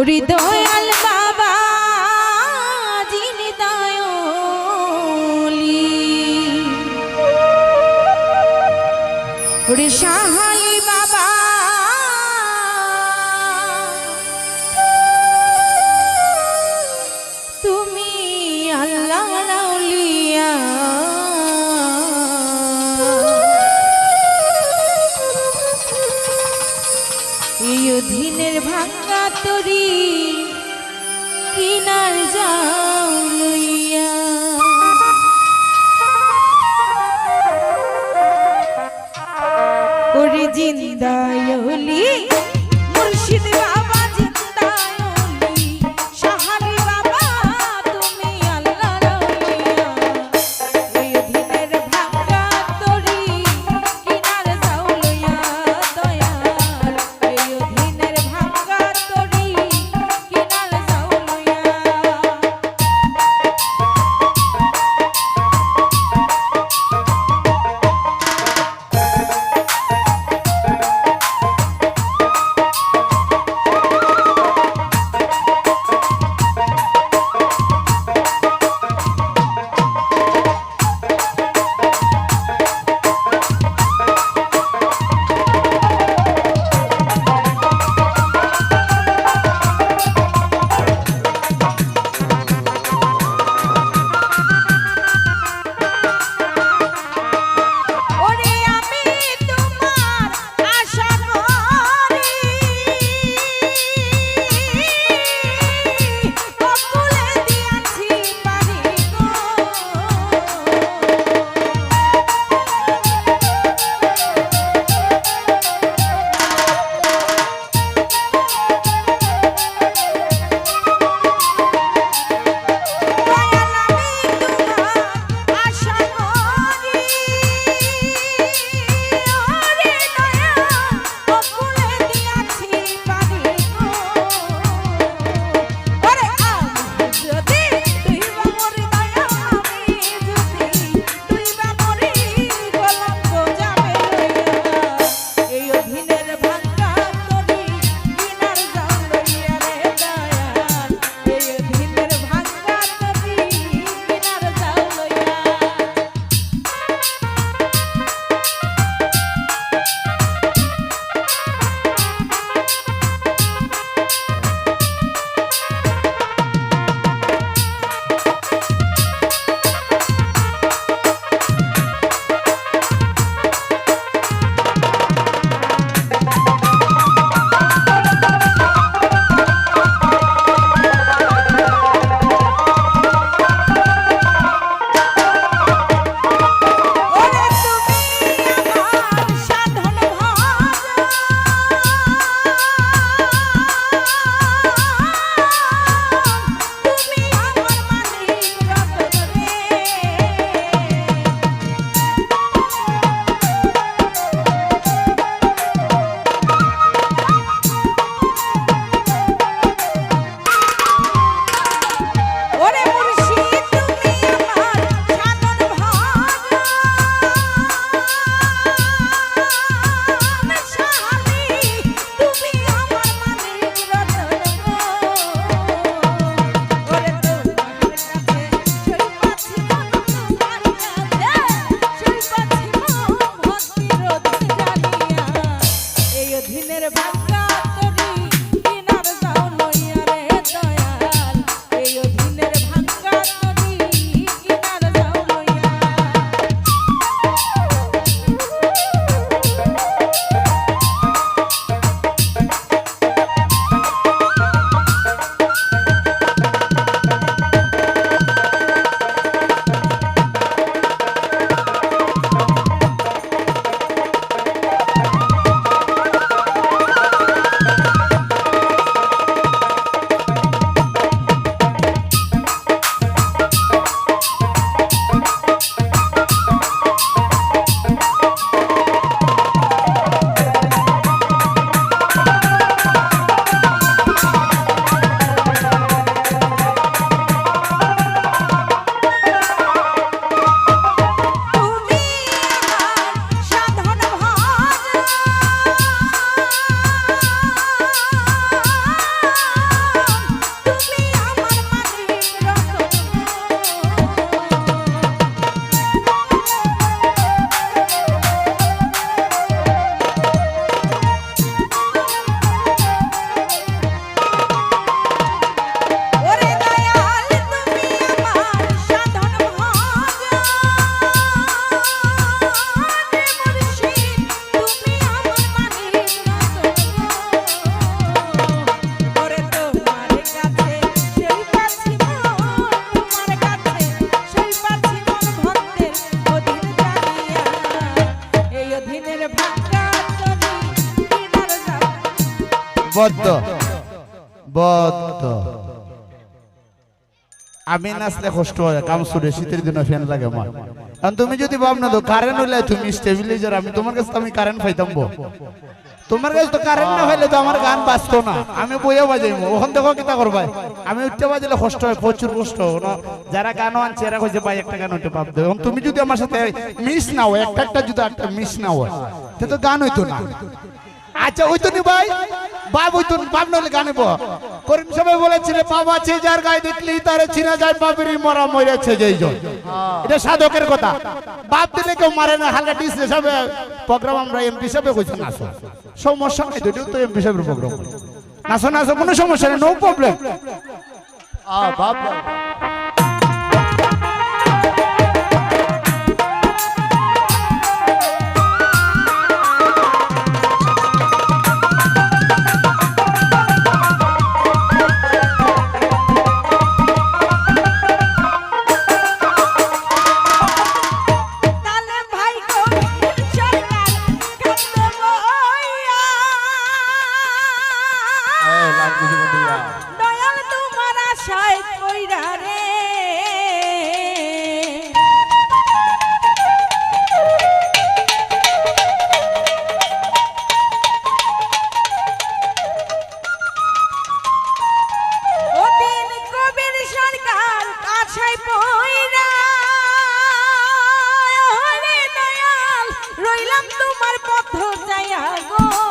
হৃদয়াল বাবা যিনি দয়লি। সাহায় এই অধীনের ভাঙ্গা তরি কিনার যাও লইয়া বদ্ধ। বদ্ধ। আমি নাচলে কষ্ট হয়, কাম সুরে শীতের দিনে ফ্যান লাগে আমার। কারণ তুমি যদি ভাব না তো কারেন্ট তুমি স্টেবিলাইজার আমি তোমার কাছে আমি কারেন্ট। তোমার কাছে তো কারেন্ট না তো আমার গান বাজতো না। আমি বইয়া বাজাইবো ওখান দেখো কিতা করবাই আমি উঠতে বাজালে কষ্ট হয়, প্রচুর কষ্ট যারা গানও আনছে, এরা কইছে, ভাই, একটা গান এবং তুমি যদি আমার সাথে মিস না হয় একটা একটা যদি একটা মিস না হয় তে গান হইতো না। আচ্ছা ওই তো নি ভাই? বাপ ওই তো বাপ নলে গানে বো। করিম সবাই বলেছিল বাপ আছে যার গায়ে দেখলি তারে চিনা যায় বাপেরই মরা মরেছে যেই জন। এটা সাধকের কথা। বাপ দিলে কেউ মারে না হালকা ডিস হিসাবে প্রোগ্রাম আমরা এমপি হিসাবে কইছি না সমস্যা নাই দুটো তো এমপি হিসাবে প্রোগ্রাম নাচো নাচো কোনো সমস্যা নেই নো প্রবলেম আ বাপ। তোমার পথ চাইয়া গো।